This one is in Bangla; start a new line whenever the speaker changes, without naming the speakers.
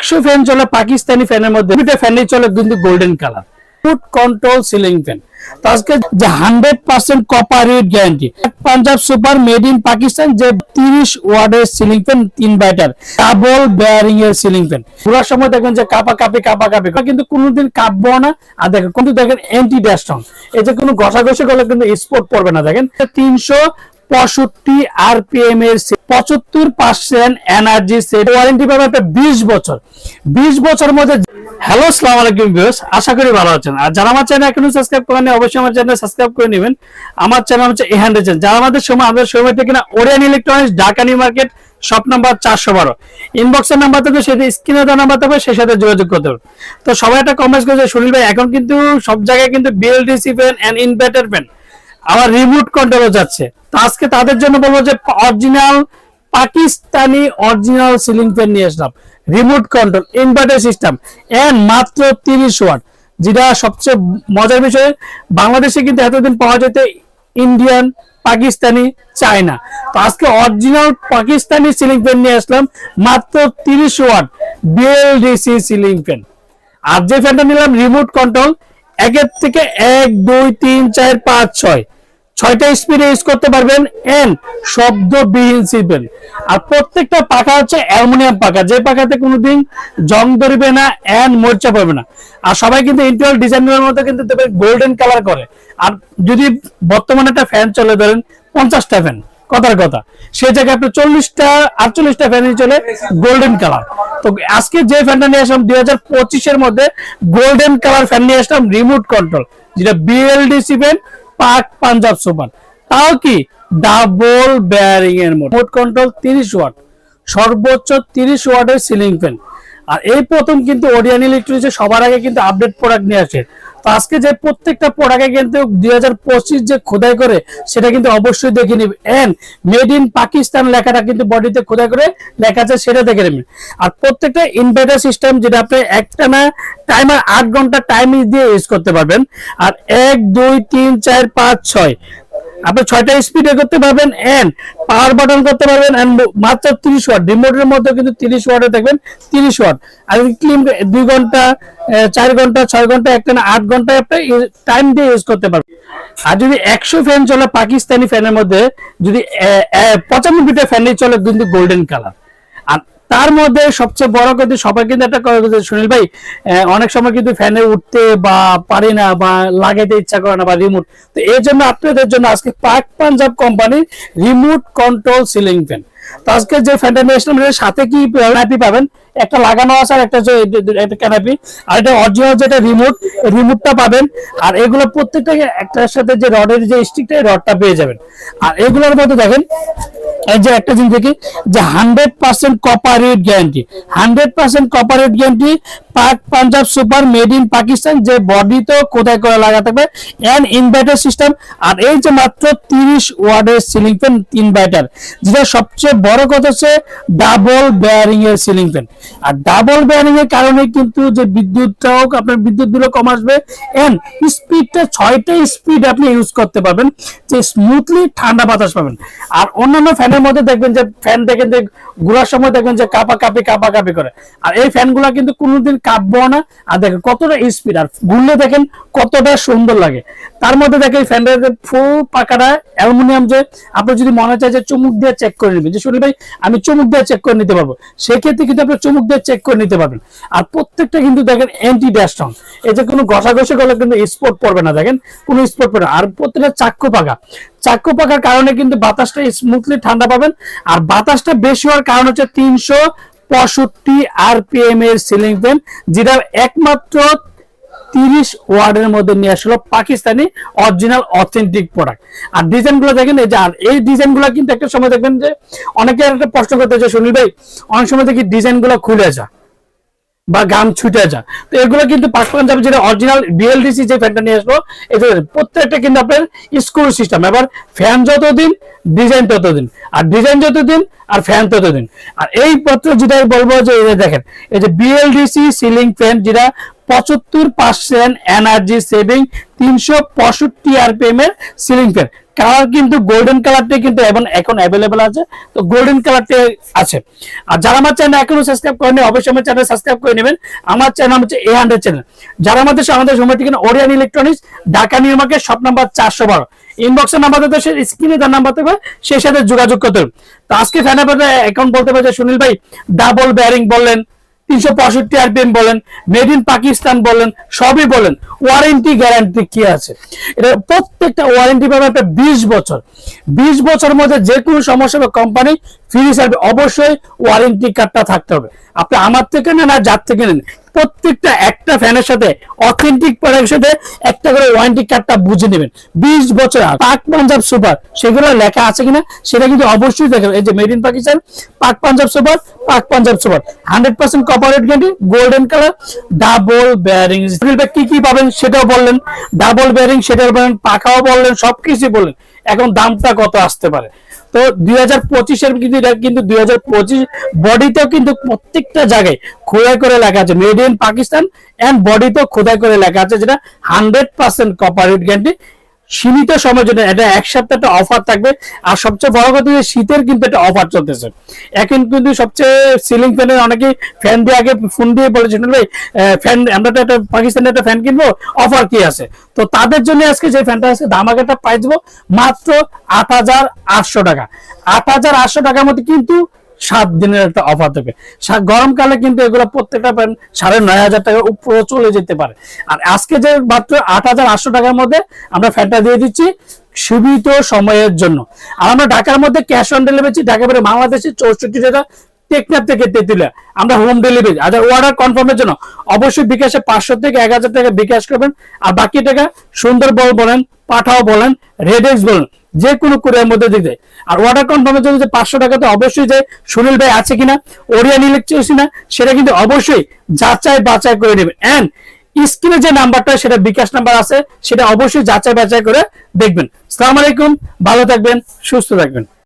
একশো ফ্যান চলে পাকিস্তানি ফ্যানের মধ্যে। দুটো ফ্যানই চলে কিন্তু golden colour food control ceiling fan তো আজকে যে hundred percent copper rate guarantee Punjab super made in Pakistan যে তিরিশ ওয়ার্ডের সিলিং ফ্যান তিন বাইটার ডাবল বেয়ারিং এর সিলিং ফ্যান পুরো সময় দেখবেন যে কাপা কাপি কাপা কাপি। কিন্তু কোনোদিন কাঁপবো না। আর দেখেন কিন্তু দেখেন অ্যান্টি ড্যাস্টন এই যে কোনো ঘষাঘষি করলে কিন্তু স্পোর্ট পড়বে না, দেখেন। তিনশো পঁয়ষট্টি আরপিএম এর পঁচাত্তর পার্সেন্ট এনার্জি সেট ওয়ারেন্টি পাবে বিশ বছর। বিশ বছর মধ্যে হ্যালো সালাম আলাইকুম আশা করি ভালো আছেন। আর যারা আমার চ্যানেল এখনও সাবস্ক্রাইব অবশ্যই আমার চ্যানেল সাবস্ক্রাইব করে নেবেন। আমার চ্যানেল হচ্ছে এহান্ড চ্যানেল যারা আমাদের সময় আমাদের সময় থেকে না Orion electronics Dhaka new market shop number চারশো বারো। ইনবক্সের নাম্বার থাকবে সেটা স্ক্রিনে দেওয়া নাম্বার থাকবে, সেই সাথে যোগাযোগ করতে হবে তো সবাই একটা কমেন্টস করেছে, সুনীল ভাই, এখন কিন্তু সব জায়গায় কিন্তু BLDC fan and inverter fan আবার রিমোট কন্ট্রোলও যাচ্ছে। তো আজকে তাদের জন্য বলব যে original Pakistani original ceiling fan নিয়ে আসলাম। Remote control inverter system and মাত্র তিরিশ ওয়াট যেটা সবচেয়ে মজার বিষয়, বাংলাদেশে কিন্তু এতদিন পাওয়া যেত ইন্ডিয়ান পাকিস্তানি চায়না তো আজকে অরিজিনাল পাকিস্তানি সিলিং ফ্যান নিয়ে আসলাম, মাত্র তিরিশ ওয়াট বিএলডিসি সিলিং ফ্যান আর যে ফ্যানটা নিলাম রিমোট কন্ট্রোল একের থেকে এক, দুই, তিন, চার, পাঁচ, ছয়। ছয়টা স্পিডে ইউজ করতে পারবেন এন শব্দবিহীন সিলবেন আর প্রত্যেকটা পাখা হচ্ছে অ্যালুমিনিয়াম পাখা। যে পাখাতে কোনোদিন জং ধরবে না এন মোর্চা পাবে না। আর সবাই কিন্তু ইন্টেরিয়র ডিজাইনের মধ্যে কিন্তু গোল্ডেন কালার করে। আর যদি বর্তমানে একটা ফ্যান চলে ধরেন, পঞ্চাশটা ফ্যান কথার কথা। সেই জায়গায় আপনার চল্লিশটা, আটচল্লিশটা ফ্যানই চলে গোল্ডেন কালার তো আজকে যে ফ্যানটা নিয়ে আসলাম, দুই হাজার পঁচিশের মধ্যে গোল্ডেন কালার ফ্যান নিয়ে আসলাম রিমোট কন্ট্রোল যেটা BLDC fan Pak Punjab super. তাও কি? ডাবল বেয়ারিং এর মোট কন্ট্রোল তিরিশ ওয়াট সর্বোচ্চ তিরিশ ওয়াটের সিলিং ফ্যান আর এই প্রথম কিন্তু ওডিয়ান ইলেকট্রনিক্স সবার আগে কিন্তু আপডেট প্রোডাক্ট নিয়ে আসে। তো আজকে যে প্রত্যেকটা প্রোডাক্টে কিন্তু দুই হাজার পঁচিশ যে খোদাই করে, সেটা কিন্তু অবশ্যই দেখে নিবে। এন্ড মেড ইন পাকিস্তান লেখাটা কিন্তু বডিতে খোদাই করে লেখা আছে, সেটা দেখে নেবেন আর প্রত্যেকটা ইনভার্টার সিস্টেম যেটা আপনি একটা না টাইমার আট ঘণ্টা টাইম দিয়ে ইউজ করতে পারবেন। আর এক, দুই, তিন, চার, পাঁচ, ছয় আপনি ছয়টা স্পিডে করতে পারবেন এন্ড পাওয়ার বাটন করতে পারবেন এন্ড মাত্র তিরিশ ওয়াট রিমোটের মধ্যে কিন্তু তিরিশ ওয়াটে দেখবেন তিরিশ ওয়াট আর ক্লিন দুই ঘণ্টা চার ঘণ্টা, ছয় ঘণ্টা একটা না আট ঘণ্টা আপনি টাইম দিয়ে ইউজ করতে পারবেন। আর যদি একশো ফ্যান চলে পাকিস্তানি ফ্যানের মধ্যে, যদি পঁচানব্বইটা ফ্যানই চলে কিন্তু গোল্ডেন কালার আর তার মধ্যে সবচেয়ে বড় কথা সবাই কিন্তু একটা কথা সুনীল ভাই অনেক সময় কিন্তু ফ্যানে উঠতে বা পারে না বা লাগাইতে ইচ্ছা করে না বা রিমোট তো এই জন্য আপনাদের জন্য আজকে পাক পাঞ্জাব কোম্পানির রিমোট কন্ট্রোল সিলিং ফ্যান তো আজকে যে ফ্যানটা নিয়ে আসলাম সাথে কি ক্যানাপি পাবেন? একটা লাগানো আছে আর একটা একটা ক্যানাপি আর এটা অরিজিনাল যেটা রিমোট রিমোটটা পাবেন। আর এগুলো প্রত্যেকটা একটার সাথে যে রডের যে স্টিকটা রডটা পেয়ে যাবেন। আর এগুলোর মধ্যে দেখেন যে একটা জিনিস দেখি যে হান্ড্রেড পার্সেন্ট কপারেট guarantee hundred percent cooperate guarantee Pak Punjab super made in Pakistan, যে বডি তো কোথায় করে লাগা থাকবে? এন্ড ইনভার্টার সিস্টেম আর এই যে মাত্র সিলিং ফ্যান ইনভার্টার যেটা সবচেয়ে বড় কথা হচ্ছে ডাবল বেয়ারিং এর সিলিং ফ্যান আর ডাবল বেয়ারিং এর কারণে কিন্তু যে বিদ্যুৎটাও আপনার বিদ্যুৎ বিলও কম আসবে। এন্ড স্পিডটা ছয়টা স্পিড আপনি ইউজ করতে পারবেন, যে স্মুথলি ঠান্ডা বাতাস পাবেন। আর অন্যান্য ফ্যানের মধ্যে দেখবেন যে ফ্যান দেখেন যে, ঘোরার সময় দেখবেন যে কাপা কাপি কাপা কাপি করে। আর এই ফ্যানগুলো কিন্তু কোনোদিন কাঁপবো না, আর দেখেন কতটা স্পিড আর ঘুরলে দেখেন কতটা সুন্দর লাগে। তার মধ্যে দেখেন ফ্যানটা ফুল পাকাটা অ্যালুমিনিয়াম যে আপনি যদি মনে চায় যে চুমুক দিয়ে চেক করে নেবেন। যে শুনি ভাই, আমি চুমুক দিয়ে চেক করে নিতে পারব। সেক্ষেত্রে কিন্তু আপনি চুমুক দিয়ে চেক করে নিতে পারবেন। আর প্রত্যেকটা কিন্তু দেখেন অ্যান্টি ড্যাস্টন এই যে কোনো ঘষাঘষি করলে কিন্তু স্পট পড়বে না, দেখেন? কোনো স্পট পড়বে না। আর প্রত্যেকটা চাক্কু পাকা। চাক্কু পাকার কারণে কিন্তু বাতাসটা স্মুথলি ঠান্ডা পাবেন। আর বাতাসটা বেশি হওয়ার কারণ হচ্ছে তিনশো পঁয়ষট্টি আরপিএম এর সিলিং ফ্যান যেটা একমাত্র তিরিশ ওয়ার্ডের মধ্যে নিয়ে আসলো পাকিস্তানি অরিজিনাল অথেন্টিক প্রোডাক্ট আর ডিজাইনগুলো দেখেন এই যে, আর এই ডিজাইনগুলো কিন্তু একটা সময় দেখবেন যে অনেকে একটা প্রশ্ন করতে যে সুনীল ভাই, অনেক সময় দেখি ডিজাইনগুলো খুলে যায়। বা গান ছুটে যায়। তো এগুলো কিন্তু পাক যেটা অরিজিনাল বিএলডিসি যে ফ্যানটা নিয়ে আসলো এটা প্রত্যেকটা কিন্তু আপনার স্ক্রু সিস্টেম এবার ফ্যান যতদিন ডিজাইন ততদিন, আর ডিজাইন যতদিন, আর ফ্যান ততদিন। আর এই পত্র যেটা বলব যে যে দেখেন, এই যে বিএলডিসি সিলিং ফ্যান যেটা পঁচাত্তর পার্সেন্ট এনার্জি সেভিং তিনশো পঁয়ষট্টি আরপিএম এর সিলিং ফ্যান কালার কিন্তু গোল্ডেন কালারটাই কিন্তু এখন এখন অ্যাভেলেবেল আছে। তো গোল্ডেন কালারটা আছে। আর যারা আমার চ্যানেল এখনও সাবস্ক্রাইব করেনি অবশ্যই আমার চ্যানেল সাবস্ক্রাইব করে নেবেন। আমার চ্যানেল হচ্ছে এ হান্ড্রেড চ্যানেল যারা আমাদের আমাদের সময় থেকে Orion electronics Dhaka new market shop number চারশো বারো। ইনবক্সের নাম্বার দিতে সে স্ক্রিনে তার নাম্বার দেবে সেই সাথে যোগাযোগ করতে তো আজকে ফ্যানের অ্যাকাউন্ট বলতে পারে সুনীল ভাই ডাবল ব্যারিং বললেন। তিনশো পঁয়ষট্টি আরপিএম বলেন মেড ইন পাকিস্তান বলেন, সবই বলেন ওয়ারেন্টি গ্যারান্টি কি আছে? এটা প্রত্যেকটা ওয়ারেন্টি পাবে একটা বিশ বছর। বিশ বছর মধ্যে যে কোনো সমস্যা বা কোম্পানি ফ্রি সার্ভিস অবশ্যই ওয়ারেন্টি কার্ডটা থাকতে হবে। আপনি আমার থেকে নেন আর যার থেকে নেন প্রত্যেকটা একটা ফ্যানের সাথে অথেন্টিক প্রোডাক্টের সাথে একটা করে ওয়ারেন্টি কার্ডটা বুঝে নেবেন। বিশ বছর। পাক পাঞ্জাব সুপার, সেগুলো লেখা আছে কিনা, সেটা কিন্তু অবশ্যই দেখেন। এই যে made in Pakistan Pak Punjab super, Pak Punjab super. Hundred percent cooperate guarantee golden colour double bearing কি কি পাবেন সেটাও বললেন ডাবল ব্যারিং সেটাও বললেন পাকাও বললেন সবকিছু বললেন। এখন দামটা কত আসতে পারে? তো দুই হাজার কিন্তু এটা কিন্তু দুই হাজার পঁচিশ বডিতেও কিন্তু প্রত্যেকটা জায়গায় খোদাই করে লেখা আছে মেড ইন পাকিস্তান এন্ড বডিতেও খোদাই করে লেখা আছে যেটা হান্ড্রেড পার্সেন্ট কপারেট গ্যারান্টি সীমিত সময়ের জন্য এটা এক সপ্তাহ একটা অফার থাকবে। আর সবচেয়ে বড় কথা যে শীতের কিন্তু একটা অফার চলতেছে। এখন কিন্তু সবচেয়ে সিলিং ফ্যানের অনেকে ফ্যান দিয়ে আগে ফোন দিয়ে বলেছেন ভাই ফ্যান আমরা তো একটা পাকিস্তানের একটা ফ্যান কিনবো অফার কি আছে? তো তাদের জন্য আজকে যে ফ্যানটা আছে, দাম ধামাকাটা পাই দেবো, মাত্র আট হাজার আটশো টাকা। আট হাজার আটশো টাকার মধ্যে কিন্তু সাত দিনের একটা অফার থাকে গরমকালে কিন্তু এগুলো প্রত্যেকটা প্যান্ট সাড়ে নয় হাজার টাকার উপরে চলে যেতে পারে। আর আজকে যে মাত্র আট হাজার আটশো টাকার মধ্যে আমরা ফ্যানটা দিয়ে দিচ্ছি সীমিত সময়ের জন্য। আর আমরা ঢাকার মধ্যে ক্যাশ অন ডেলিভারি ঢাকা বেড়ে বাংলাদেশে চৌষট্টি টাকা টেকনাফ থেকে তেতুলিয়া আমরা হোম ডেলিভারি আচ্ছা অর্ডার কনফার্মের জন্য। অবশ্যই বিকাশে পাঁচশো থেকে এক হাজার টাকা বিকাশ করবেন। আর বাকি টাকা সুন্দরবন বলেন, পাঠাও বলেন রেডেক্স বলেন, যে কোনো কুরিয়ার মধ্যে দিতে আর অর্ডার কনফার্মের জন্য যে পাঁচশো টাকাতে অবশ্যই যে সুনীল ভাই আছে কিনা ওরিয়ান ইলেকট্রিক না, সেটা কিন্তু অবশ্যই যাচাই বাছাই করে নেবেন। অ্যান্ড স্ক্রিনে যে নাম্বারটা, সেটা বিকাশ নাম্বার আছে, সেটা অবশ্যই যাচাই বাছাই করে দেখবেন। সালাম আলাইকুম, ভালো থাকবেন, সুস্থ থাকবেন।